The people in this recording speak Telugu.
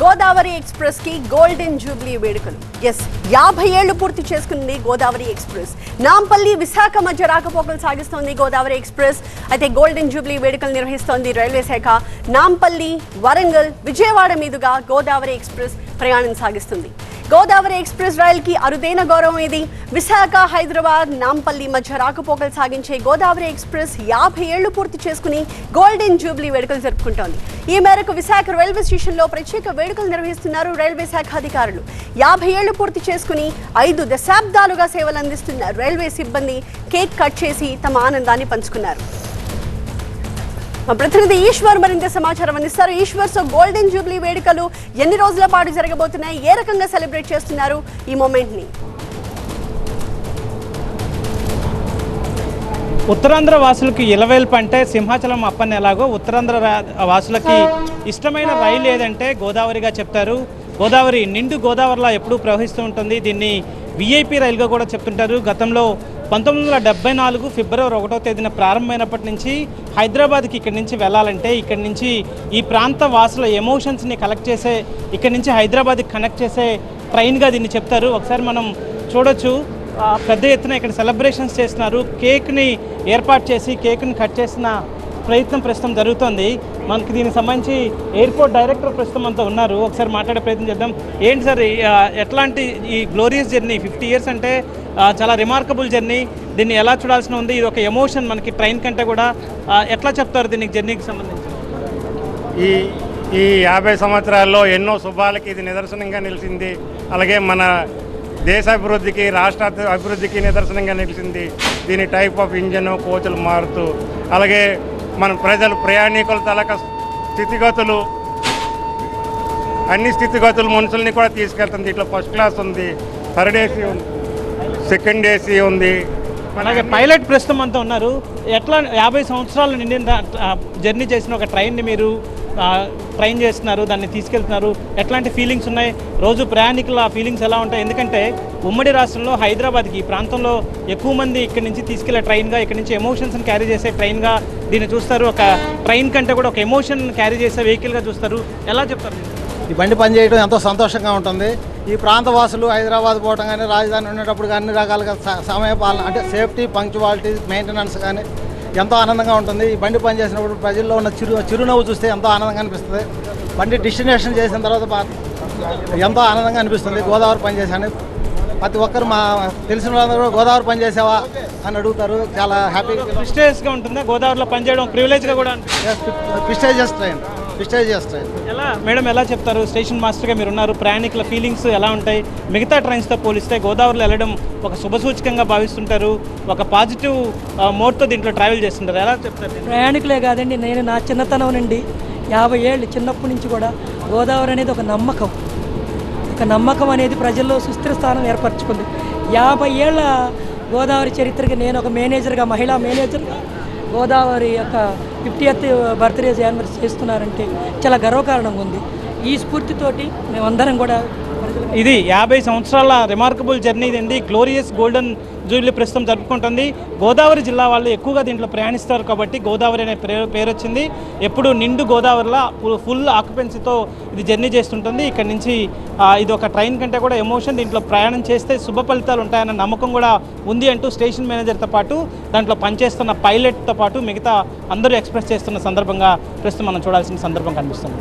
గోదావరి ఎక్స్ప్రెస్కి గోల్డెన్ జూబ్లీ వేడుకలు. ఎస్ యాభై ఏళ్ళు పూర్తి చేసుకుంది గోదావరి ఎక్స్ప్రెస్. నాంపల్లి విశాఖ మధ్య రాకపోకలు సాగిస్తోంది గోదావరి ఎక్స్ప్రెస్. అయితే గోల్డెన్ జూబ్లీ వేడుకలు నిర్వహిస్తోంది రైల్వే శాఖ. నాంపల్లి వరంగల్ విజయవాడ మీదుగా గోదావరి ఎక్స్ప్రెస్ ప్రయాణం సాగిస్తుంది. గోదావరి ఎక్స్ప్రెస్ రైల్కి అరుదైన గౌరవం ఇది. విశాఖ హైదరాబాద్ నాంపల్లి మధ్య రాకపోకలు సాగించే గోదావరి ఎక్స్ప్రెస్ యాభై ఏళ్ళు పూర్తి చేసుకుని గోల్డెన్ జూబ్లీ వేడుకలు జరుపుకుంటోంది. ఈ మేరకు విశాఖ రైల్వే స్టేషన్లో ప్రత్యేక వేడుకలు నిర్వహిస్తున్నారు రైల్వే శాఖ అధికారులు. యాభై ఏళ్ళు పూర్తి చేసుకుని ఐదు దశాబ్దాలుగా సేవలు అందిస్తున్న రైల్వే సిబ్బంది కేక్ కట్ చేసి తమ ఆనందాన్ని పంచుకున్నారు. ప్రతినిధి ఈశ్వర్ మరింత సమాచారం అందిస్తారు. ఈశ్వర్ సో గోల్డెన్ జూబ్లీ వేడుకలు ఎన్ని రోజుల పాటు జరగబోతున్నాయి? ఏ రకంగా సెలబ్రేట్ చేస్తున్నారు ఈ మూమెంట్ని ఉత్తరాంధ్ర వాసులకి ఇలవేల్పు అంటే సింహాచలం అప్పని ఎలాగో ఉత్తరాంధ్ర వాసులకి ఇష్టమైన రైలు ఏదంటే గోదావరిగా చెప్తారు. గోదావరి నిండు గోదావరిలా ఎప్పుడూ ప్రవహిస్తూ ఉంటుంది. దీన్ని విఐపి రైలుగా కూడా చెప్తుంటారు. గతంలో పంతొమ్మిది వందల డెబ్బై నాలుగు ఫిబ్రవరి ఒకటో తేదీన ప్రారంభమైనప్పటి నుంచి హైదరాబాద్కి ఇక్కడి నుంచి వెళ్ళాలంటే ఇక్కడి నుంచి ఈ ప్రాంత వాసుల ఎమోషన్స్ని కలెక్ట్ చేసే ఇక్కడి నుంచి హైదరాబాద్కి కనెక్ట్ చేసే ట్రైన్గా దీన్ని చెప్తారు. ఒకసారి మనం చూడొచ్చు. పెద్ద ఎత్తున ఇక్కడ సెలబ్రేషన్స్ చేస్తున్నారు. కేక్ని ఏర్పాటు చేసి కేక్ని కట్ చేసిన ప్రయత్నం ప్రస్తుతం జరుగుతోంది. మనకి దీనికి సంబంధించి ఎయిర్పోర్ట్ డైరెక్టర్ ప్రస్తుతం అంతా ఉన్నారు. ఒకసారి మాట్లాడే ప్రయత్నం చేద్దాం. ఏంటి సార్ ఎట్లాంటి ఈ గ్లోరియస్ జర్నీ ఫిఫ్టీ ఇయర్స్ అంటే చాలా రిమార్కబుల్ జర్నీ. దీన్ని ఎలా చూడాల్సిన ఉంది? ఇది ఒక ఎమోషన్ మనకి ట్రైన్ కంటే కూడా. ఎట్లా చెప్తారు దీనికి జర్నీకి సంబంధించి? ఈ ఈ యాభై సంవత్సరాల్లో ఎన్నో శుభాలకి ఇది నిదర్శనంగా నిలిచింది. అలాగే మన దేశ అభివృద్ధికి రాష్ట్ర అభివృద్ధికి నిదర్శనంగా నిలిచింది. దీని టైప్ ఆఫ్ ఇంజన్ కోచ్లు మారుతూ. అలాగే మన ప్రజలు ప్రయాణికుల తలక స్థితిగతులు అన్ని స్థితిగతులు మనుషుల్ని కూడా తీసుకెళ్తుంది. ఇట్లా ఫస్ట్ క్లాస్ ఉంది థర్డ్ ఏసీ ఉంది సెకండ్ ఏసీ ఉంది. అలాగే పైలట్ ప్రస్తుతం అంతా ఉన్నారు. ఎట్లా యాభై సంవత్సరాలు నిండిన జర్నీ చేసిన ఒక ట్రైన్ని మీరు ట్రైన్ చేస్తున్నారు దాన్ని తీసుకెళ్తున్నారు. ఎట్లాంటి ఫీలింగ్స్ ఉన్నాయి? రోజు ప్రయాణికుల ఆ ఫీలింగ్స్ ఎలా ఉంటాయి? ఎందుకంటే ఉమ్మడి రాష్ట్రంలో హైదరాబాద్కి ఈ ప్రాంతంలో ఎక్కువ మంది ఇక్కడి నుంచి తీసుకెళ్ళే ట్రైన్గా ఇక్కడి నుంచి ఎమోషన్స్ని క్యారీ చేసే ట్రైన్గా దీన్ని చూస్తారు. ఒక ట్రైన్ కంటే కూడా ఒక ఎమోషన్ క్యారీ చేసే వెహికల్గా చూస్తారు. ఎలా చెప్తారు ఈ బండి పనిచేయడం ఎంతో సంతోషంగా ఉంటుంది. ఈ ప్రాంత వాసులు హైదరాబాద్ పోవటం కానీ రాజధాని ఉండేటప్పుడు అన్ని రకాలుగా సమయపాలన సమయ పాలన అంటే సేఫ్టీ పంక్చువాలిటీ మెయింటెనెన్స్ కానీ ఎంతో ఆనందంగా ఉంటుంది. ఈ బండి పనిచేసినప్పుడు ప్రజల్లో ఉన్న చిరు చిరునవ్వు చూస్తే ఎంతో ఆనందంగా అనిపిస్తుంది. బండి డెస్టినేషన్ చేసిన తర్వాత ఎంతో ఆనందంగా అనిపిస్తుంది. గోదావరి పనిచేశాను. ప్రతి ఒక్కరు మా తెలిసిన వాళ్ళందరూ గోదావరి పనిచేసావా అని అడుగుతారు. చాలా హ్యాపీగా ప్రిస్టేజ్గా ఉంటుందా? గోదావరిలో పనిచేయడం ప్రివిలేజ్గా కూడా ప్రిస్టేజియస్ ట్రైన్. ప్రిస్టేజియస్ ట్రైన్ ఎలా? మేడం ఎలా చెప్తారు? స్టేషన్ మాస్టర్గా మీరు ఉన్నారు ప్రయాణికుల ఫీలింగ్స్ ఎలా ఉంటాయి? మిగతా ట్రైన్స్తో పోలిస్తే గోదావరిలో వెళ్ళడం ఒక శుభసూచకంగా భావిస్తుంటారు. ఒక పాజిటివ్ మోడ్తో దీంట్లో ట్రావెల్ చేస్తుంటారు. ఎలా చెప్తారు? ప్రయాణికులే కాదండి నేను నా చిన్నతనం నుండి యాభై ఏళ్ళు చిన్నప్పటి నుంచి కూడా గోదావరి అనేది ఒక నమ్మకం. ఒక నమ్మకం అనేది ప్రజల్లో సుస్థిర స్థానం ఏర్పరచుకుంది. యాభై ఏళ్ళ గోదావరి చరిత్రకి నేను ఒక మేనేజర్గా మహిళా మేనేజర్గా గోదావరి యొక్క ఫిఫ్టీయత్ బర్త్డే యానివర్సరీ చేస్తున్నారంటే చాలా గర్వకారణంగా ఉంది. ఈ స్ఫూర్తితోటి మేమందరం కూడా ఇది యాభై సంవత్సరాల రిమార్కబుల్ జర్నీ ఇది గ్లోరియస్ గోల్డెన్ జూబ్లీ ప్రస్తుతం జరుపుకుంటుంది. గోదావరి జిల్లా వాళ్ళు ఎక్కువగా దీంట్లో ప్రయాణిస్తారు కాబట్టి గోదావరి అనే పేరు పేరు వచ్చింది ఎప్పుడు నిండు గోదావరిలో ఫుల్ ఆక్యుపెన్సీతో ఇది జర్నీ చేస్తుంటుంది. ఇక్కడ నుంచి ఇది ఒక ట్రైన్ కంటే కూడా ఎమోషన్ దీంట్లో ప్రయాణం చేస్తే శుభ ఫలితాలు ఉంటాయన్న నమ్మకం కూడా ఉంది అంటూ స్టేషన్ మేనేజర్తో పాటు దాంట్లో పనిచేస్తున్న పైలట్తో పాటు మిగతా అందరూ ఎక్స్ప్రెస్ చేస్తున్న సందర్భంగా ప్రస్తుతం మనం చూడాల్సిన సందర్భం కనిపిస్తుంది.